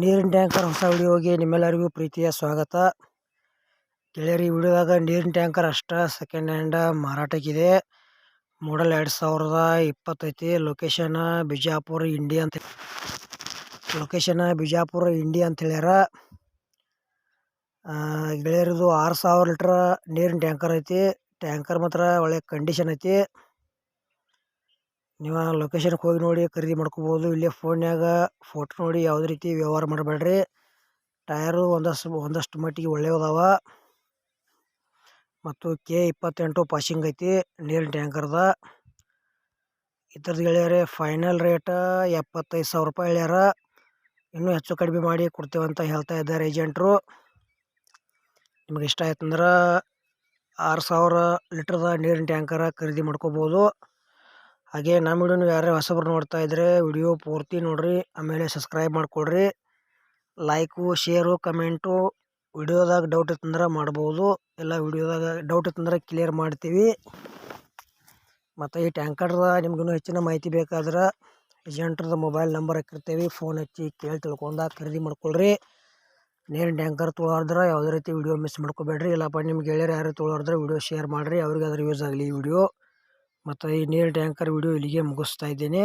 ನೀರಿನ ಟ್ಯಾಂಕರ್ ಹೊಸ ವಿಡಿಯೋಗೆ ನಿಮ್ಮೆಲ್ಲರಿಗೂ ಪ್ರೀತಿಯ ಸ್ವಾಗತ. ಗೆಳೆಯರಿ, ಈ ವಿಡಿಯೋದಾಗ ನೀರಿನ ಟ್ಯಾಂಕರ್ ಅಷ್ಟ ಸೆಕೆಂಡ್ ಹ್ಯಾಂಡ್ ಮಾರಾಟಕ್ಕಿದೆ. ಮಾಡಲ್ ಎರಡು ಸಾವಿರದ ಇಪ್ಪತ್ತೈತಿ ಲೊಕೇಶನ್ ಬಿಜಾಪುರ ಇಂಡಿಯಾ ಅಂತ ಲೊಕೇಶನ್ ಬಿಜಾಪುರ ಇಂಡಿಯಾ ಅಂತ ಹೇಳ್ಯಾರ. ಗೆಳೆಯರಿದು ಆರು ಸಾವಿರ ಲೀಟ್ರ್ ನೀರಿನ ಟ್ಯಾಂಕರ್ ಐತಿ. ಟ್ಯಾಂಕರ್ ಮಾತ್ರ ಒಳ್ಳೆ ಕಂಡೀಷನ್ ಐತಿ. ನೀವು ಲೊಕೇಶನ್ಗೆ ಹೋಗಿ ನೋಡಿ, ಖರೀದಿ ಮಾಡ್ಕೋಬೋದು. ಇಲ್ಲೇ ಫೋನ್ಯಾಗ ಫೋಟೋ ನೋಡಿ ಯಾವುದೇ ರೀತಿ ವ್ಯವಹಾರ ಮಾಡಬೇಡ್ರಿ. ಟಯರು ಒಂದಷ್ಟು ಒಂದಷ್ಟು ಮಟ್ಟಿಗೆ ಒಳ್ಳೆಯದಾವ ಮತ್ತು ಕೆ ಇಪ್ಪತ್ತೆಂಟು ಪಾಸಿಂಗ್ ಐತಿ, ನೀರಿನ ಟ್ಯಾಂಕರ್ದ ಇದ್ರದ್ದು ಹೇಳ್ಯಾರೆ ಫೈನಲ್ ರೇಟ್ ಎಪ್ಪತ್ತೈದು ಸಾವಿರ ರೂಪಾಯಿ ಹೇಳ್ಯಾರ. ಇನ್ನೂ ಹೆಚ್ಚು ಕಡಿಮೆ ಮಾಡಿ ಕೊಡ್ತೇವಂತ ಹೇಳ್ತಾ ಇದ್ದಾರೆ ಏಜೆಂಟ್ರು ನಿಮಗೆ ಇಷ್ಟ ಆಯ್ತಂದ್ರೆ ಆರು ಸಾವಿರ ಲೀಟ್ರದ ನೀರಿನ ಟ್ಯಾಂಕರ ಖರೀದಿ ಮಾಡ್ಕೋಬೋದು. ಹಾಗೆ ನಮ್ಮ ವಿಡಿಯೋನ ಯಾರೇ ಹೊಸಬ್ರು ನೋಡ್ತಾ ಇದ್ದರೆ ವಿಡಿಯೋ ಪೂರ್ತಿ ನೋಡಿರಿ, ಆಮೇಲೆ ಸಬ್ಸ್ಕ್ರೈಬ್ ಮಾಡಿಕೊಡ್ರಿ. ಲೈಕು ಶೇರು ಕಮೆಂಟು ವಿಡಿಯೋದಾಗ ಡೌಟ್ ಇತ್ತಂದ್ರೆ ಮಾಡ್ಬೋದು ಎಲ್ಲ ವಿಡಿಯೋದಾಗ ಡೌಟ್ ಇತ್ತಂದ್ರೆ ಕ್ಲಿಯರ್ ಮಾಡ್ತೀವಿ. ಮತ್ತು ಈ ಟ್ಯಾಂಕರ್ದ ನಿಮ್ಗೂ ಹೆಚ್ಚಿನ ಮಾಹಿತಿ ಬೇಕಾದ್ರೆ ಏಜೆಂಟ್ರದ ಮೊಬೈಲ್ ನಂಬರ್ ಹಾಕಿರ್ತೀವಿ ಫೋನ್ ಹಚ್ಚಿ ಕೇಳಿ ತಿಳ್ಕೊಂಡಾಗ ಖರೀದಿ ಮಾಡ್ಕೊಳ್ರಿ. ನೀರಿನ ಟ್ಯಾಂಕರ್ ತೊಳೋದ್ರೆ ಯಾವುದೇ ರೀತಿ ವಿಡಿಯೋ ಮಿಸ್ ಮಾಡ್ಕೋಬೇಡ್ರಿ, ಇಲ್ಲಪ್ಪ ನಿಮ್ಗೆ ಗೆಳೆಯರು ಯಾರು ತೊಳೋದ್ರೆ ವಿಡಿಯೋ ಶೇರ್ ಮಾಡಿರಿ ಅವ್ರಿಗೆ ಅದ್ರ ಯೂಸ್ ಆಗಲಿ ಈ ವಿಡಿಯೋ. ಮತ್ತು ಈ ನೀರು ಟ್ಯಾಂಕರ್ ವಿಡಿಯೋ ಇಲ್ಲಿಗೆ ಮುಗಿಸ್ತಾ ಇದ್ದೇನೆ.